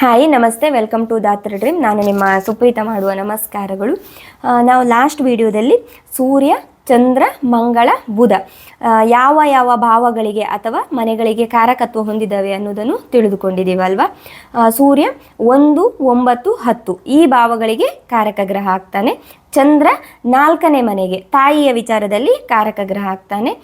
Hi ನಮಸ್ತೆ. Welcome to ದಾತ್ರ dream ನಾನು ನಿಮ್ಮ ಸುಪ್ರೀತ ಮಾಡುವ ನಮಸ್ಕಾರಗಳು. ನಾವು ಲಾಸ್ಟ್ ವಿಡಿಯೋದಲ್ಲಿ ಸೂರ್ಯ, ಚಂದ್ರ, ಮಂಗಳ, ಬುಧ ಯಾವ ಯಾವ ಭಾವಗಳಿಗೆ ಅಥವಾ ಮನೆಗಳಿಗೆ ಕಾರಕತ್ವ ಹೊಂದಿದ್ದಾವೆ ಅನ್ನೋದನ್ನು ತಿಳಿದುಕೊಂಡಿದ್ದೀವಲ್ವಾ ಅಲ್ವಾ? ಸೂರ್ಯ ಒಂದು, ಒಂಬತ್ತು, ಹತ್ತು ಈ ಭಾವಗಳಿಗೆ ಕಾರಕ ಗ್ರಹ ಆಗ್ತಾನೆ. ಚಂದ್ರ ನಾಲ್ಕನೇ ಮನೆಗೆ ತಾಯಿಯ ವಿಚಾರದಲ್ಲಿ ಕಾರಕ ಗ್ರಹ ಆಗ್ತಾನೆ.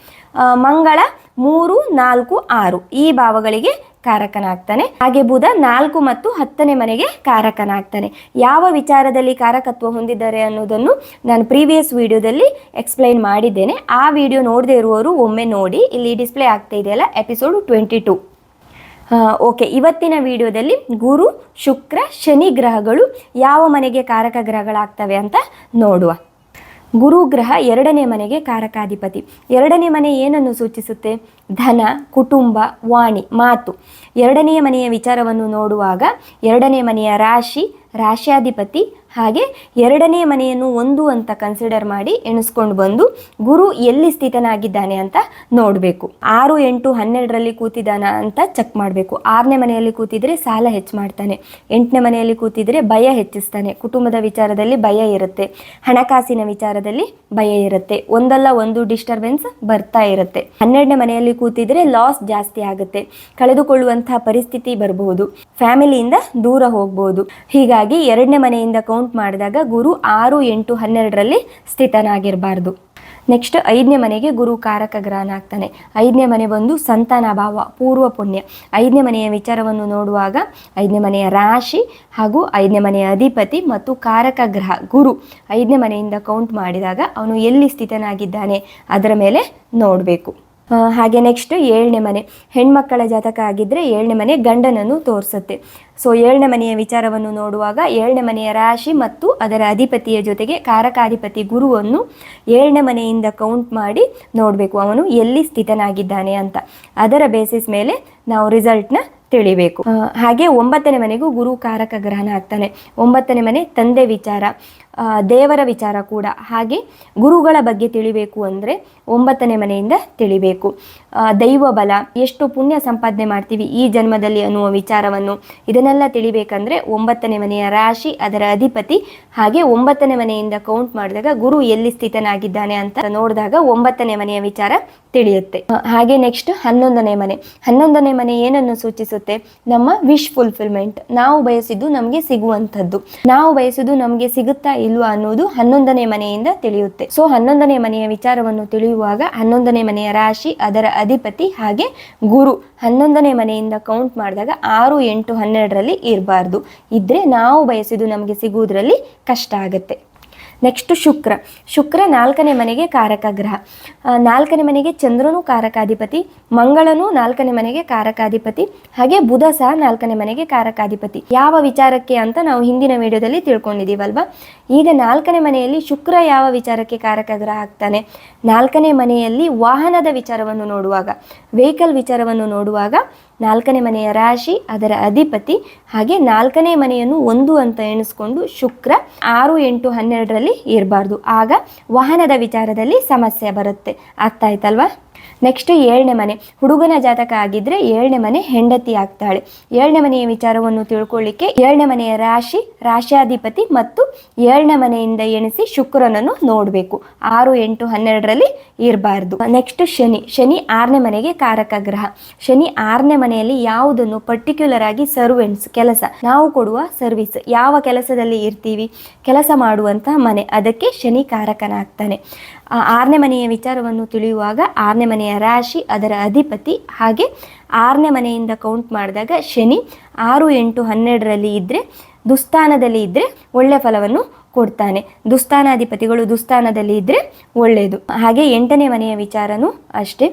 ಮಂಗಳ ಮೂರು, ನಾಲ್ಕು, ಆರು ಈ ಭಾವಗಳಿಗೆ ಕಾರಕನಾಗ್ತಾನೆ. ಹಾಗೆ ಬುಧ ನಾಲ್ಕು ಮತ್ತು ಹತ್ತನೇ ಮನೆಗೆ ಕಾರಕನಾಗ್ತಾನೆ. ಯಾವ ವಿಚಾರದಲ್ಲಿ ಕಾರಕತ್ವ ಹೊಂದಿದ್ದಾರೆ ಅನ್ನೋದನ್ನು ನಾನು ಪ್ರೀವಿಯಸ್ ವಿಡಿಯೋದಲ್ಲಿ ಎಕ್ಸ್ಪ್ಲೈನ್ ಮಾಡಿದ್ದೇನೆ. ಆ ವಿಡಿಯೋ ನೋಡದೇ ಇರುವವರು ಒಮ್ಮೆ ನೋಡಿ. ಇಲ್ಲಿ ಡಿಸ್ಪ್ಲೇ ಆಗ್ತಾ ಇದೆಯಲ್ಲ, ಎಪಿಸೋಡ್ ಟ್ವೆಂಟಿ ಟು. ಓಕೆ, ಇವತ್ತಿನ ವಿಡಿಯೋದಲ್ಲಿ ಗುರು, ಶುಕ್ರ, ಶನಿ ಗ್ರಹಗಳು ಯಾವ ಮನೆಗೆ ಕಾರಕ ಗ್ರಹಗಳಾಗ್ತವೆ ಅಂತ ನೋಡುವ. ಗುರು ಗ್ರಹ ಎರಡನೇ ಮನೆಗೆ ಕಾರಕಾಧಿಪತಿ. ಎರಡನೇ ಮನೆ ಏನನ್ನು ಸೂಚಿಸುತ್ತೆ? ಧನ, ಕುಟುಂಬ, ವಾಣಿ, ಮಾತು. ಎರಡನೆಯ ಮನೆಯ ವಿಚಾರವನ್ನು ನೋಡುವಾಗ ಎರಡನೇ ಮನೆಯ ರಾಶಿ, ರಾಶ್ಯಾಧಿಪತಿ ಹಾಗೆ ಎರಡನೇ ಮನೆಯನ್ನು ಒಂದು ಅಂತ ಕನ್ಸಿಡರ್ ಮಾಡಿ ಎಣಿಸ್ಕೊಂಡು ಬಂದು ಗುರು ಎಲ್ಲಿ ಸ್ಥಿತನಾಗಿದ್ದಾನೆ ಅಂತ ನೋಡಬೇಕು. ಆರು ಎಂಟು ಹನ್ನೆರಡರಲ್ಲಿ ಕೂತಿದ್ದಾನ ಅಂತ ಚೆಕ್ ಮಾಡಬೇಕು. ಆರನೇ ಮನೆಯಲ್ಲಿ ಕೂತಿದ್ರೆ ಸಾಲ ಹೆಚ್ಚು ಮಾಡ್ತಾನೆ. ಎಂಟನೇ ಮನೆಯಲ್ಲಿ ಕೂತಿದ್ರೆ ಭಯ ಹೆಚ್ಚಿಸ್ತಾನೆ. ಕುಟುಂಬದ ವಿಚಾರದಲ್ಲಿ ಭಯ ಇರುತ್ತೆ. ಹಣಕಾಸಿನ ವಿಚಾರದಲ್ಲಿ ಭಯ ಇರುತ್ತೆ. ಒಂದಲ್ಲ ಒಂದು ಡಿಸ್ಟರ್ಬೆನ್ಸ್ ಬರ್ತಾ ಇರುತ್ತೆ. ಹನ್ನೆರಡನೇ ಮನೆಯಲ್ಲಿ ಕೂತಿದ್ರೆ ಲಾಸ್ ಜಾಸ್ತಿ ಆಗುತ್ತೆ. ಕಳೆದುಕೊಳ್ಳುವಂತಹ ಪರಿಸ್ಥಿತಿ ಬರಬಹುದು ಫ್ಯಾಮಿಲಿಯಿಂದ ದೂರ ಹೋಗಬಹುದು ಹೀಗಾಗಿ ಎರಡನೇ ಮನೆಯಿಂದ ಕೌಂಟ್ ಮಾಡಿದಾಗ ಗುರು ಆರು ಎಂಟು ಹನ್ನೆರಡರಲ್ಲಿ ಸ್ಥಿತನಾಗಿರಬಾರ್ದು. ನೆಕ್ಸ್ಟ್ ಐದನೇ ಮನೆಗೆ ಗುರು ಕಾರಕ ಗ್ರಹನಾಗ್ತಾನೆ ಐದನೇ ಮನೆ ಬಂದು ಸಂತಾನ ಭಾವ, ಪೂರ್ವ ಪುಣ್ಯ. ಐದನೇ ಮನೆಯ ವಿಚಾರವನ್ನು ನೋಡುವಾಗ ಐದನೇ ಮನೆಯ ರಾಶಿ ಹಾಗೂ ಐದನೇ ಮನೆಯ ಅಧಿಪತಿ ಮತ್ತು ಕಾರಕ ಗ್ರಹ ಗುರು ಐದನೇ ಮನೆಯಿಂದ ಕೌಂಟ್ ಮಾಡಿದಾಗ ಅವನು ಎಲ್ಲಿ ಸ್ಥಿತನಾಗಿದ್ದಾನೆ ಅದರ ಮೇಲೆ ನೋಡಬೇಕು. ಹಾಗೆ ನೆಕ್ಸ್ಟ್ ಏಳನೇ ಮನೆ. ಹೆಣ್ಮಕ್ಕಳ ಜಾತಕ ಆಗಿದ್ದರೆ ಏಳನೇ ಮನೆ ಗಂಡನನ್ನು ತೋರಿಸುತ್ತೆ. ಸೊ ಏಳನೇ ಮನೆಯ ವಿಚಾರವನ್ನು ನೋಡುವಾಗ ಏಳನೇ ಮನೆಯ ರಾಶಿ ಮತ್ತು ಅದರ ಅಧಿಪತಿಯ ಜೊತೆಗೆ ಕಾರಕಾಧಿಪತಿ ಗುರುವನ್ನು ಏಳನೇ ಮನೆಯಿಂದ ಕೌಂಟ್ ಮಾಡಿ ನೋಡಬೇಕು. ಅವನು ಎಲ್ಲಿ ಸ್ಥಿತನಾಗಿದ್ದಾನೆ ಅಂತ. ಅದರ ಬೇಸಿಸ್ ಮೇಲೆ ನಾವು ರಿಸಲ್ಟ್ನ ತಿಳಿಬೇಕು. ಹಾಗೆ ಒಂಬತ್ತನೇ ಮನೆಗೂ ಗುರು ಕಾರಕ ಗ್ರಹಣ ಆಗ್ತಾನೆ. ಒಂಬತ್ತನೇ ಮನೆ ತಂದೆ ವಿಚಾರ. ದೇವರ ವಿಚಾರ ಕೂಡ ಹಾಗೆ ಗುರುಗಳ ಬಗ್ಗೆ ತಿಳಿಬೇಕು ಅಂದರೆ ಒಂಬತ್ತನೇ ಮನೆಯಿಂದ ತಿಳಿಬೇಕು. ದೈವ ಬಲ, ಎಷ್ಟು ಪುಣ್ಯ ಸಂಪಾದನೆ ಮಾಡ್ತೀವಿ ಈ ಜನ್ಮದಲ್ಲಿ ಅನ್ನುವ ವಿಚಾರವನ್ನು ಇದನ್ನೆಲ್ಲ ತಿಳಿಬೇಕಂದ್ರೆ ಒಂಬತ್ತನೇ ಮನೆಯ ರಾಶಿ, ಅದರ ಅಧಿಪತಿ, ಹಾಗೆ ಒಂಬತ್ತನೇ ಮನೆಯಿಂದ ಕೌಂಟ್ ಮಾಡಿದಾಗ ಗುರು ಎಲ್ಲಿ ಸ್ಥಿತನಾಗಿದ್ದಾನೆ ಅಂತ ನೋಡಿದಾಗ ಒಂಬತ್ತನೇ ಮನೆಯ ವಿಚಾರ ತಿಳಿಯುತ್ತೆ. ಹಾಗೆ ನೆಕ್ಸ್ಟ್ ಹನ್ನೊಂದನೇ ಮನೆ. ಹನ್ನೊಂದನೇ ಮನೆ ಏನನ್ನು ಸೂಚಿಸುತ್ತೆ? ನಮ್ಮ ವಿಶ್ ಫುಲ್ಫಿಲ್ಮೆಂಟ್ ನಾವು ಬಯಸಿದ್ದು ನಮಗೆ ಸಿಗುವಂಥದ್ದು. ನಾವು ಬಯಸಿದ್ದು ನಮಗೆ ಸಿಗುತ್ತಾ ಇಲ್ವಾ ಅನ್ನೋದು ಹನ್ನೊಂದನೇ ಮನೆಯಿಂದ ತಿಳಿಯುತ್ತೆ. ಸೊ ಹನ್ನೊಂದನೇ ಮನೆಯ ವಿಚಾರವನ್ನು ತಿಳಿಯುವಾಗ ಹನ್ನೊಂದನೇ ಮನೆಯ ರಾಶಿ, ಅದರ ಅಧಿಪತಿ ಹಾಗೆ ಗುರು. ಹನ್ನೊಂದನೇ ಮನೆಯಿಂದ ಕೌಂಟ್ ಮಾಡಿದಾಗ ಆರು, ಎಂಟು, ಹನ್ನೆರಡರಲ್ಲಿ ಇರಬಾರ್ದು. ಇದ್ರೆ ನಾವು ಬಯಸಿದ್ದು ನಮಗೆ ಸಿಗುವುದರಲ್ಲಿ ಕಷ್ಟ ಆಗುತ್ತೆ. ನೆಕ್ಸ್ಟ್ ಶುಕ್ರ. ಶುಕ್ರ ನಾಲ್ಕನೇ ಮನೆಗೆ ಕಾರಕ ಗ್ರಹ ನಾಲ್ಕನೇ ಮನೆಗೆ ಚಂದ್ರನು ಕಾರಕಾಧಿಪತಿ, ಮಂಗಳನು ನಾಲ್ಕನೇ ಮನೆಗೆ ಕಾರಕಾಧಿಪತಿ, ಹಾಗೆ ಬುಧ ಸಹ ನಾಲ್ಕನೇ ಮನೆಗೆ ಕಾರಕಾಧಿಪತಿ. ಯಾವ ವಿಚಾರಕ್ಕೆ ಅಂತ ನಾವು ಹಿಂದಿನ ವಿಡಿಯೋದಲ್ಲಿ ತಿಳ್ಕೊಂಡಿದ್ದೀವಲ್ವಾ? ಈಗ ನಾಲ್ಕನೇ ಮನೆಯಲ್ಲಿ ಶುಕ್ರ ಯಾವ ವಿಚಾರಕ್ಕೆ ಕಾರಕ ಗ್ರಹ ಆಗ್ತಾನೆ? ನಾಲ್ಕನೇ ಮನೆಯಲ್ಲಿ ವಾಹನದ ವಿಚಾರವನ್ನು ನೋಡುವಾಗ ವೆಹಿಕಲ್ ವಿಚಾರವನ್ನು ನೋಡುವಾಗ ನಾಲ್ಕನೇ ಮನೆಯ ರಾಶಿ, ಅದರ ಅಧಿಪತಿ, ಹಾಗೆ ನಾಲ್ಕನೇ ಮನೆಯನ್ನು ಒಂದು ಅಂತ ಎಣಿಸ್ಕೊಂಡು ಶುಕ್ರ ಆರು ಎಂಟು ಹನ್ನೆರಡರಲ್ಲಿ ಇರಬಾರ್ದು ಆಗ ವಾಹನದ ವಿಚಾರದಲ್ಲಿ ಸಮಸ್ಯೆ ಬರುತ್ತೆ. ಆಗ್ತಾ ಆಯ್ತಲ್ವಾ ನೆಕ್ಸ್ಟ್ ಏಳನೇ ಮನೆ. ಹುಡುಗನ ಜಾತಕ ಆಗಿದ್ರೆ ಏಳನೇ ಮನೆ ಹೆಂಡತಿ ಆಗ್ತಾಳೆ. ಏಳನೇ ಮನೆಯ ವಿಚಾರವನ್ನು ತಿಳ್ಕೊಳ್ಳಿಕ್ಕೆ ಏಳನೇ ಮನೆಯ ರಾಶಿ, ರಾಶಾಧಿಪತಿ ಮತ್ತು ಏಳನೇ ಮನೆಯಿಂದ ಎಣಿಸಿ ಶುಕ್ರನನ್ನು ನೋಡಬೇಕು. ಆರು, ಎಂಟು, ಹನ್ನೆರಡರಲ್ಲಿ ಇರಬಾರ್ದು. ನೆಕ್ಸ್ಟ್ ಶನಿ. ಶನಿ ಆರನೇ ಮನೆಗೆ ಕಾರಕ ಗ್ರಹ. ಶನಿ ಆರನೇ ಮನೆಯಲ್ಲಿ ಯಾವುದನ್ನು ಪರ್ಟಿಕ್ಯುಲರ್ ಆಗಿ ಸರ್ವೆಂಟ್ಸ್ ಕೆಲಸ. ನಾವು ಕೊಡುವ ಸರ್ವಿಸ್ ಯಾವ ಕೆಲಸದಲ್ಲಿ ಇರ್ತೀವಿ? ಕೆಲಸ ಮಾಡುವಂತಹ ಮನೆ. ಅದಕ್ಕೆ ಶನಿ ಕಾರಕನಾಗ್ತಾನೆ. ಆರನೇ ಮನೆಯ ವಿಚಾರವನ್ನು ತಿಳಿಯುವಾಗ ಆರನೇ ಮನೆಯ ರಾಶಿ ಅದರ ಅಧಿಪತಿ ಹಾಗೆ ಆರನೇ ಮನೆಯಿಂದ ಕೌಂಟ್ ಮಾಡಿದಾಗ ಶನಿ ಆರು ಎಂಟು ಹನ್ನೆರಡರಲ್ಲಿ ಇದ್ದರೆ ದುಸ್ಥಾನದಲ್ಲಿ ಇದ್ದರೆ ಒಳ್ಳೆಯ ಫಲವನ್ನು ಕೊಡ್ತಾನೆ. ದುಸ್ಥಾನಾಧಿಪತಿಗಳು ದುಸ್ಥಾನದಲ್ಲಿ ಇದ್ದರೆ ಒಳ್ಳೆಯದು ಹಾಗೆ ಎಂಟನೇ ಮನೆಯ ವಿಚಾರನೂ ಅಷ್ಟೇ.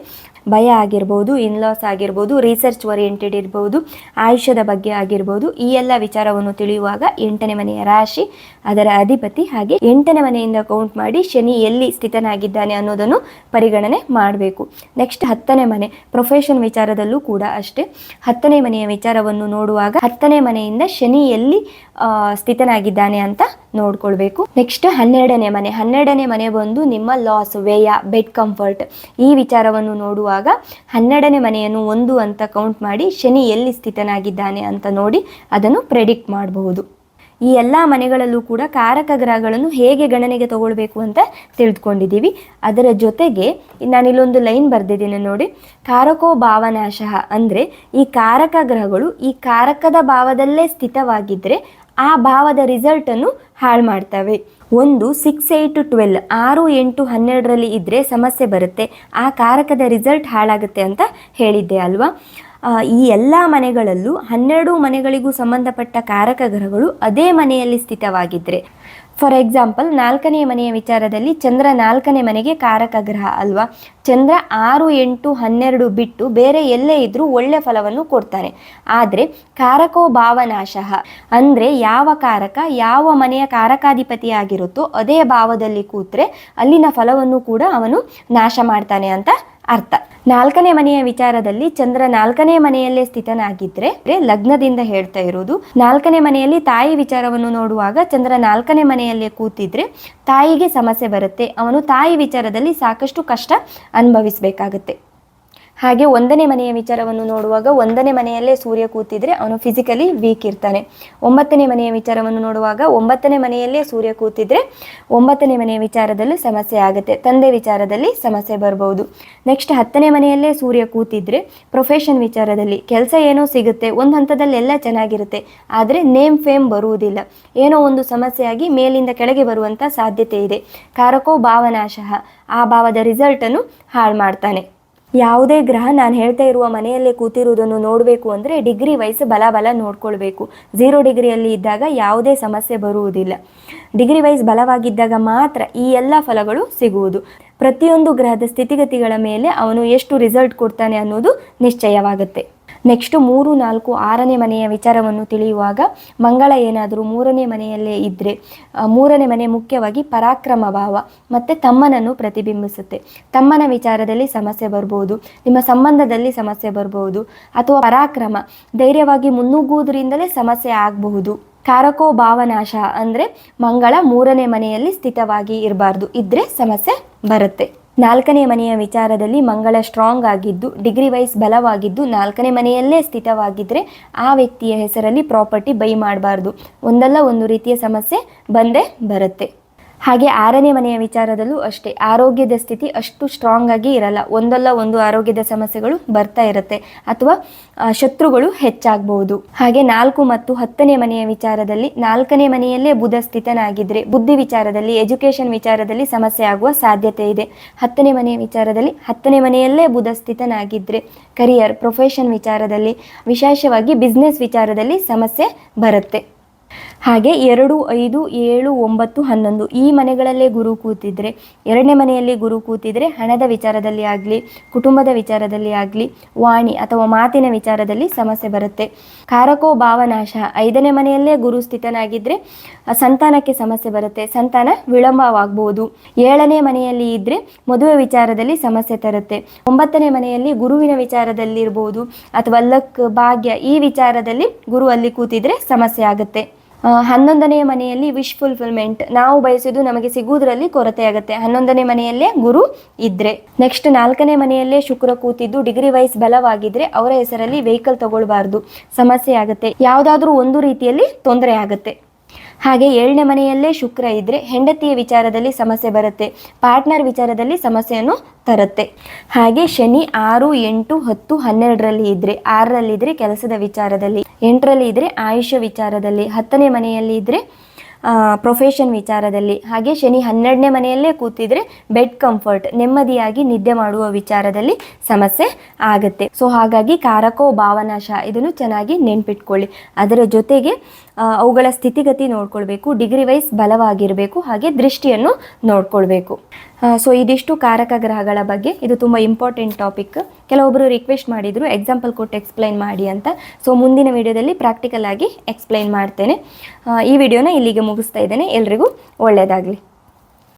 ಭಯ ಆಗಿರ್ಬೋದು ಇನ್ಲಾಸ್ ಆಗಿರ್ಬೋದು ರಿಸರ್ಚ್ ಓರಿಯೆಂಟೆಡ್ ಇರ್ಬೋದು, ಆಯುಷ್ಯದ ಬಗ್ಗೆ ಆಗಿರ್ಬೋದು, ಈ ಎಲ್ಲ ವಿಚಾರವನ್ನು ತಿಳಿಯುವಾಗ ಎಂಟನೇ ಮನೆಯ ರಾಶಿ ಅದರ ಅಧಿಪತಿ ಹಾಗೆ ಎಂಟನೇ ಮನೆಯಿಂದ ಕೌಂಟ್ ಮಾಡಿ ಶನಿ ಎಲ್ಲಿ ಸ್ಥಿತನಾಗಿದ್ದಾನೆ ಅನ್ನೋದನ್ನು ಪರಿಗಣನೆ ಮಾಡಬೇಕು. ನೆಕ್ಸ್ಟ್ ಹತ್ತನೇ ಮನೆ ಪ್ರೊಫೆಷನ್ ವಿಚಾರದಲ್ಲೂ ಕೂಡ ಅಷ್ಟೇ. ಹತ್ತನೇ ಮನೆಯ ವಿಚಾರವನ್ನು ನೋಡುವಾಗ ಹತ್ತನೇ ಮನೆಯಿಂದ ಶನಿ ಎಲ್ಲಿ ಸ್ಥಿತನಾಗಿದ್ದಾನೆ ಅಂತ ನೋಡ್ಕೊಳ್ಬೇಕು. ನೆಕ್ಸ್ಟ್ ಹನ್ನೆರಡನೇ ಮನೆ. ಹನ್ನೆರಡನೇ ಮನೆ ಬಂದು ನಿಮ್ಮ ಲಾಸ್ ವ್ಯಯ ಬೆಡ್ ಕಂಫರ್ಟ್ ಈ ವಿಚಾರವನ್ನು ನೋಡುವಾಗ ಹನ್ನೆರಡನೇ ಮನೆಯನ್ನು ಒಂದು ಅಂತ ಕೌಂಟ್ ಮಾಡಿ ಶನಿ ಎಲ್ಲಿ ಸ್ಥಿತನಾಗಿದ್ದಾನೆ ಅಂತ ನೋಡಿ ಅದನ್ನು ಪ್ರೆಡಿಕ್ಟ್ ಮಾಡಬಹುದು. ಈ ಎಲ್ಲ ಮನೆಗಳಲ್ಲೂ ಕೂಡ ಕಾರಕ ಗ್ರಹಗಳನ್ನು ಹೇಗೆ ಗಣನೆಗೆ ತಗೊಳ್ಬೇಕು ಅಂತ ತಿಳಿದುಕೊಂಡಿದ್ದೀವಿ ಅದರ ಜೊತೆಗೆ ನಾನಿಲ್ಲೊಂದು ಲೈನ್ ಬರೆದಿದ್ದೀನಿ ನೋಡಿ. ಕಾರಕೋ ಭಾವನಾಶ ಅಂದರೆ ಈ ಕಾರಕ ಗ್ರಹಗಳು ಈ ಕಾರಕದ ಭಾವದಲ್ಲೇ ಸ್ಥಿತವಾಗಿದ್ದರೆ ಆ ಭಾವದ ರಿಸಲ್ಟನ್ನು ಹಾಳು ಮಾಡ್ತವೆ. ಒಂದು ಸಿಕ್ಸ್ ಏಯ್ಟ್ ಟ್ವೆಲ್ ಆರು, ಎಂಟು, ಹನ್ನೆರಡರಲ್ಲಿ ಇದ್ದರೆ ಸಮಸ್ಯೆ ಬರುತ್ತೆ. ಆ ಕಾರಕದ ರಿಸಲ್ಟ್ ಹಾಳಾಗುತ್ತೆ ಅಂತ ಹೇಳಿದ್ದೆ ಅಲ್ವಾ? ಈ ಎಲ್ಲ ಮನೆಗಳಲ್ಲೂ ಹನ್ನೆರಡು ಮನೆಗಳಿಗೂ ಸಂಬಂಧಪಟ್ಟ ಕಾರಕ ಗ್ರಹಗಳು ಅದೇ ಮನೆಯಲ್ಲಿ ಸ್ಥಿತವಾಗಿದ್ದರೆ ಫಾರ್ ಎಕ್ಸಾಂಪಲ್ ನಾಲ್ಕನೇ ಮನೆಯ ವಿಚಾರದಲ್ಲಿ ಚಂದ್ರ ನಾಲ್ಕನೇ ಮನೆಗೆ ಕಾರಕ ಗ್ರಹ ಅಲ್ವಾ? ಚಂದ್ರ ಆರು ಎಂಟು ಹನ್ನೆರಡು ಬಿಟ್ಟು ಬೇರೆ ಎಲ್ಲೇ ಇದ್ರೂ ಒಳ್ಳೆ ಫಲವನ್ನು ಕೊಡ್ತಾನೆ. ಆದರೆ ಕಾರಕೋ ಭಾವನಾಶಃ. ಅಂದರೆ ಯಾವ ಕಾರಕ ಯಾವ ಮನೆಯ ಕಾರಕಾಧಿಪತಿ ಆಗಿರುತ್ತೋ ಅದೇ ಭಾವದಲ್ಲಿ ಕೂತ್ರೆ ಅಲ್ಲಿನ ಫಲವನ್ನು ಕೂಡ ಅವನು ನಾಶ ಮಾಡ್ತಾನೆ ಅಂತ ಅರ್ಥ. ನಾಲ್ಕನೇ ಮನೆಯ ವಿಚಾರದಲ್ಲಿ ಚಂದ್ರ ನಾಲ್ಕನೇ ಮನೆಯಲ್ಲೇ ಸ್ಥಿತನಾಗಿದ್ರೆ ಲಗ್ನದಿಂದ ಹೇಳ್ತಾ ಇರೋದು, ನಾಲ್ಕನೇ ಮನೆಯಲ್ಲಿ ತಾಯಿ ವಿಚಾರವನ್ನು ನೋಡುವಾಗ ಚಂದ್ರ ನಾಲ್ಕನೇ ಮನೆಯಲ್ಲೇ ಕೂತಿದ್ರೆ ತಾಯಿಗೆ ಸಮಸ್ಯೆ ಬರುತ್ತೆ. ಅವನು ತಾಯಿ ವಿಚಾರದಲ್ಲಿ ಸಾಕಷ್ಟು ಕಷ್ಟ ಅನುಭವಿಸಬೇಕಾಗತ್ತೆ. ಹಾಗೆ ಒಂದನೇ ಮನೆಯ ವಿಚಾರವನ್ನು ನೋಡುವಾಗ ಒಂದನೇ ಮನೆಯಲ್ಲೇ ಸೂರ್ಯ ಕೂತಿದ್ರೆ ಅವನು ಫಿಸಿಕಲಿ ವೀಕ್ ಇರ್ತಾನೆ. ಒಂಬತ್ತನೇ ಮನೆಯ ವಿಚಾರವನ್ನು ನೋಡುವಾಗ ಒಂಬತ್ತನೇ ಮನೆಯಲ್ಲೇ ಸೂರ್ಯ ಕೂತಿದ್ರೆ ಒಂಬತ್ತನೇ ಮನೆಯ ವಿಚಾರದಲ್ಲೂ ಸಮಸ್ಯೆ ಆಗುತ್ತೆ. ತಂದೆ ವಿಚಾರದಲ್ಲಿ ಸಮಸ್ಯೆ ಬರಬಹುದು ನೆಕ್ಸ್ಟ್ ಹತ್ತನೇ ಮನೆಯಲ್ಲೇ ಸೂರ್ಯ ಕೂತಿದ್ರೆ ಪ್ರೊಫೆಷನ್ ವಿಚಾರದಲ್ಲಿ ಕೆಲಸ ಏನೋ ಸಿಗುತ್ತೆ, ಒಂದು ಹಂತದಲ್ಲೆಲ್ಲ ಚೆನ್ನಾಗಿರುತ್ತೆ, ಆದರೆ ನೇಮ್ ಫೇಮ್ ಬರುವುದಿಲ್ಲ. ಏನೋ ಒಂದು ಸಮಸ್ಯೆಯಾಗಿ ಮೇಲಿಂದ ಕೆಳಗೆ ಬರುವಂಥ ಸಾಧ್ಯತೆ ಇದೆ. ಕಾರಕೋ ಭಾವನಾಶಃ, ಆ ಭಾವದ ರಿಸಲ್ಟನ್ನು ಹಾಳು ಮಾಡ್ತಾನೆ. ಯಾವುದೇ ಗ್ರಹ ನಾನು ಹೇಳ್ತಾ ಇರುವ ಮನೆಯಲ್ಲೇ ಕೂತಿರುವುದನ್ನು ನೋಡಬೇಕು ಅಂದರೆ ಡಿಗ್ರಿ ವಯಸ್ಸು ಬಲ ಬಲ ನೋಡ್ಕೊಳ್ಬೇಕು. ಝೀರೋ ಡಿಗ್ರಿಯಲ್ಲಿ ಇದ್ದಾಗ ಯಾವುದೇ ಸಮಸ್ಯೆ ಬರುವುದಿಲ್ಲ. ಡಿಗ್ರಿ ವೈಸ್ ಬಲವಾಗಿದ್ದಾಗ ಮಾತ್ರ ಈ ಎಲ್ಲ ಫಲಗಳು ಸಿಗುವುದು. ಪ್ರತಿಯೊಂದು ಗ್ರಹದ ಸ್ಥಿತಿಗತಿಗಳ ಮೇಲೆ ಅವನು ಎಷ್ಟು ರಿಸಲ್ಟ್ ಕೊಡ್ತಾನೆ ಅನ್ನೋದು ನಿಶ್ಚಯವಾಗುತ್ತೆ. ನೆಕ್ಸ್ಟ್ ಮೂರು, ನಾಲ್ಕು, ಆರನೇ ಮನೆಯ ವಿಚಾರವನ್ನು ತಿಳಿಯುವಾಗ ಮಂಗಳ ಏನಾದರೂ ಮೂರನೇ ಮನೆಯಲ್ಲೇ ಇದ್ದರೆ ಮೂರನೇ ಮನೆ ಮುಖ್ಯವಾಗಿ ಪರಾಕ್ರಮ ಭಾವ ಮತ್ತು ತಮ್ಮನನ್ನು ಪ್ರತಿಬಿಂಬಿಸುತ್ತೆ. ತಮ್ಮನ ವಿಚಾರದಲ್ಲಿ ಸಮಸ್ಯೆ ಬರ್ಬೋದು, ನಿಮ್ಮ ಸಂಬಂಧದಲ್ಲಿ ಸಮಸ್ಯೆ ಬರ್ಬೋದು ಅಥವಾ ಪರಾಕ್ರಮ ಧೈರ್ಯವಾಗಿ ಮುನ್ನುಗ್ಗುವುದರಿಂದಲೇ ಸಮಸ್ಯೆ ಆಗಬಹುದು. ಕಾರಕೋ ಭಾವನಾಶ ಅಂದರೆ ಮಂಗಳ ಮೂರನೇ ಮನೆಯಲ್ಲಿ ಸ್ಥಿತವಾಗಿ ಇರಬಾರ್ದು ಇದ್ದರೆ ಸಮಸ್ಯೆ ಬರುತ್ತೆ. ನಾಲ್ಕನೇ ಮನೆಯ ವಿಚಾರದಲ್ಲಿ ಮಂಗಳ ಸ್ಟ್ರಾಂಗ್ ಆಗಿದ್ದು ಡಿಗ್ರಿ ವೈಸ್ ಬಲವಾಗಿದ್ದು, ನಾಲ್ಕನೇ ಮನೆಯಲ್ಲೇ ಸ್ಥಿತವಾಗಿದ್ದರೆ ಆ ವ್ಯಕ್ತಿಯ ಹೆಸರಲ್ಲಿ ಪ್ರಾಪರ್ಟಿ ಬೈ ಮಾಡಬಾರ್ದು. ಒಂದಲ್ಲ ಒಂದು ರೀತಿಯ ಸಮಸ್ಯೆ ಬಂದೇ ಬರುತ್ತೆ. ಹಾಗೆ ಆರನೇ ಮನೆಯ ವಿಚಾರದಲ್ಲೂ ಅಷ್ಟೇ. ಆರೋಗ್ಯದ ಸ್ಥಿತಿ ಅಷ್ಟು ಸ್ಟ್ರಾಂಗ್ ಆಗಿ ಇರಲ್ಲ. ಒಂದಲ್ಲ ಒಂದು ಆರೋಗ್ಯದ ಸಮಸ್ಯೆಗಳು ಬರ್ತಾ ಇರುತ್ತೆ. ಅಥವಾ ಶತ್ರುಗಳು ಹೆಚ್ಚಾಗಬಹುದು ಹಾಗೆ ನಾಲ್ಕು ಮತ್ತು ಹತ್ತನೇ ಮನೆಯ ವಿಚಾರದಲ್ಲಿ ನಾಲ್ಕನೇ ಮನೆಯಲ್ಲೇ ಬುಧ ಸ್ಥಿತನಾಗಿದ್ರೆ, ಬುದ್ಧಿ ವಿಚಾರದಲ್ಲಿ ಎಜುಕೇಷನ್ ವಿಚಾರದಲ್ಲಿ ಸಮಸ್ಯೆ ಆಗುವ ಸಾಧ್ಯತೆ ಇದೆ. ಹತ್ತನೇ ಮನೆಯ ವಿಚಾರದಲ್ಲಿ ಹತ್ತನೇ ಮನೆಯಲ್ಲೇ ಬುಧ ಸ್ಥಿತನಾಗಿದ್ರೆ ಕರಿಯರ್ ಪ್ರೊಫೆಷನ್ ವಿಚಾರದಲ್ಲಿ, ವಿಶೇಷವಾಗಿ ಬಿಸ್ನೆಸ್ ವಿಚಾರದಲ್ಲಿ ಸಮಸ್ಯೆ ಬರುತ್ತೆ. ಹಾಗೆ ಎರಡು ಐದು ಏಳು ಒಂಬತ್ತು ಹನ್ನೊಂದು. ಈ ಮನೆಗಳಲ್ಲೇ ಗುರು ಕೂತಿದ್ರೆ, ಎರಡನೇ ಮನೆಯಲ್ಲಿ ಗುರು ಕೂತಿದ್ರೆ ಹಣದ ವಿಚಾರದಲ್ಲಿ ಆಗಲಿ, ಕುಟುಂಬದ ವಿಚಾರದಲ್ಲಿ ಆಗಲಿ, ವಾಣಿ ಅಥವಾ ಮಾತಿನ ವಿಚಾರದಲ್ಲಿ ಸಮಸ್ಯೆ ಬರುತ್ತೆ. ಕಾರಕೋ ಭಾವನಾಶ. ಐದನೇ ಮನೆಯಲ್ಲೇ ಗುರು ಸ್ಥಿತನಾಗಿದ್ರೆ ಸಂತಾನಕ್ಕೆ ಸಮಸ್ಯೆ ಬರುತ್ತೆ. ಸಂತಾನ ವಿಳಂಬವಾಗಬಹುದು ಏಳನೇ ಮನೆಯಲ್ಲಿ ಇದ್ರೆ ಮದುವೆ ವಿಚಾರದಲ್ಲಿ ಸಮಸ್ಯೆ ತರುತ್ತೆ. ಒಂಬತ್ತನೇ ಮನೆಯಲ್ಲಿ ಗುರುವಿನ ವಿಚಾರದಲ್ಲಿ ಇರ್ಬೋದು ಅಥವಾ ಲಕ್, ಭಾಗ್ಯ ಈ ವಿಚಾರದಲ್ಲಿ ಗುರು ಅಲ್ಲಿ ಕೂತಿದ್ರೆ ಸಮಸ್ಯೆ ಆಗುತ್ತೆ. ಹನ್ನೊಂದನೆಯ ಮನೆಯಲ್ಲಿ ವಿಶ್ ಫುಲ್ಫಿಲ್ಮೆಂಟ್ ನಾವು ಬಯಸಿದ್ದು ನಮಗೆ ಸಿಗುವುದರಲ್ಲಿ ಕೊರತೆ ಆಗುತ್ತೆ. ಹನ್ನೊಂದನೇ ಮನೆಯಲ್ಲೇ ಗುರು ಇದ್ರೆ. ನೆಕ್ಸ್ಟ್ ನಾಲ್ಕನೇ ಮನೆಯಲ್ಲೇ ಶುಕ್ರ ಕೂತಿದ್ದು ಡಿಗ್ರಿ ವೈಸ್ ಬಲವಾಗಿದ್ರೆ ಅವರ ಹೆಸರಲ್ಲಿ ವೆಹಿಕಲ್ ತಗೊಳ್ಬಾರ್ದು. ಸಮಸ್ಯೆ ಆಗುತ್ತೆ. ಯಾವುದಾದ್ರೂ ಒಂದು ರೀತಿಯಲ್ಲಿ ತೊಂದರೆ ಆಗುತ್ತೆ. ಹಾಗೆ ಏಳನೇ ಮನೆಯಲ್ಲೇ ಶುಕ್ರ ಇದ್ರೆ ಹೆಂಡತಿಯ ವಿಚಾರದಲ್ಲಿ ಸಮಸ್ಯೆ ಬರುತ್ತೆ, ಪಾರ್ಟ್ನರ್ ವಿಚಾರದಲ್ಲಿ ಸಮಸ್ಯೆಯನ್ನು ತರುತ್ತೆ. ಹಾಗೆ ಶನಿ ಆರು, ಎಂಟು, ಹತ್ತು, ಹನ್ನೆರಡರಲ್ಲಿ ಇದ್ರೆ ಆರರಲ್ಲಿದ್ರೆ ಕೆಲಸದ ವಿಚಾರದಲ್ಲಿ, ಎಂಟರಲ್ಲಿ ಇದ್ರೆ ಆಯುಷ್ಯ ವಿಚಾರದಲ್ಲಿ, ಹತ್ತನೇ ಮನೆಯಲ್ಲಿ ಇದ್ರೆ ಪ್ರೊಫೆಷನ್ ವಿಚಾರದಲ್ಲಿ, ಹಾಗೆ ಶನಿ ಹನ್ನೆರಡನೇ ಮನೆಯಲ್ಲೇ ಕೂತಿದ್ರೆ ಬೆಡ್ ಕಂಫರ್ಟ್ ನೆಮ್ಮದಿಯಾಗಿ ನಿದ್ದೆ ಮಾಡುವ ವಿಚಾರದಲ್ಲಿ ಸಮಸ್ಯೆ ಆಗುತ್ತೆ. ಸೊ ಹಾಗಾಗಿ ಕಾರಕೋ, ಭಾವನಾಶ ಇದನ್ನು ಚೆನ್ನಾಗಿ ನೆನ್ಪಿಟ್ಕೊಳ್ಳಿ. ಅದರ ಜೊತೆಗೆ ಅವುಗಳ ಸ್ಥಿತಿಗತಿ ನೋಡ್ಕೊಳ್ಬೇಕು ಡಿಗ್ರಿ ವೈಸ್ ಬಲವಾಗಿರಬೇಕು, ಹಾಗೆ ದೃಷ್ಟಿಯನ್ನು ನೋಡ್ಕೊಳ್ಬೇಕು. ಸೊ ಇದಿಷ್ಟು ಕಾರಕ ಗ್ರಹಗಳ ಬಗ್ಗೆ. ಇದು ತುಂಬ ಇಂಪಾರ್ಟೆಂಟ್ ಟಾಪಿಕ್ ಕೆಲವೊಬ್ಬರು ರಿಕ್ವೆಸ್ಟ್ ಮಾಡಿದರು ಎಕ್ಸಾಂಪಲ್ ಕೊಟ್ಟು ಎಕ್ಸ್ಪ್ಲೈನ್ ಮಾಡಿ ಅಂತ. ಸೊ ಮುಂದಿನ ವಿಡಿಯೋದಲ್ಲಿ ಪ್ರಾಕ್ಟಿಕಲ್ ಆಗಿ ಎಕ್ಸ್ಪ್ಲೈನ್ ಮಾಡ್ತೇನೆ. ಈ ವಿಡಿಯೋನ ಇಲ್ಲಿಗೆ ಮುಗಿಸ್ತಾ ಇದ್ದೇನೆ. ಎಲ್ರಿಗೂ ಒಳ್ಳೆಯದಾಗಲಿ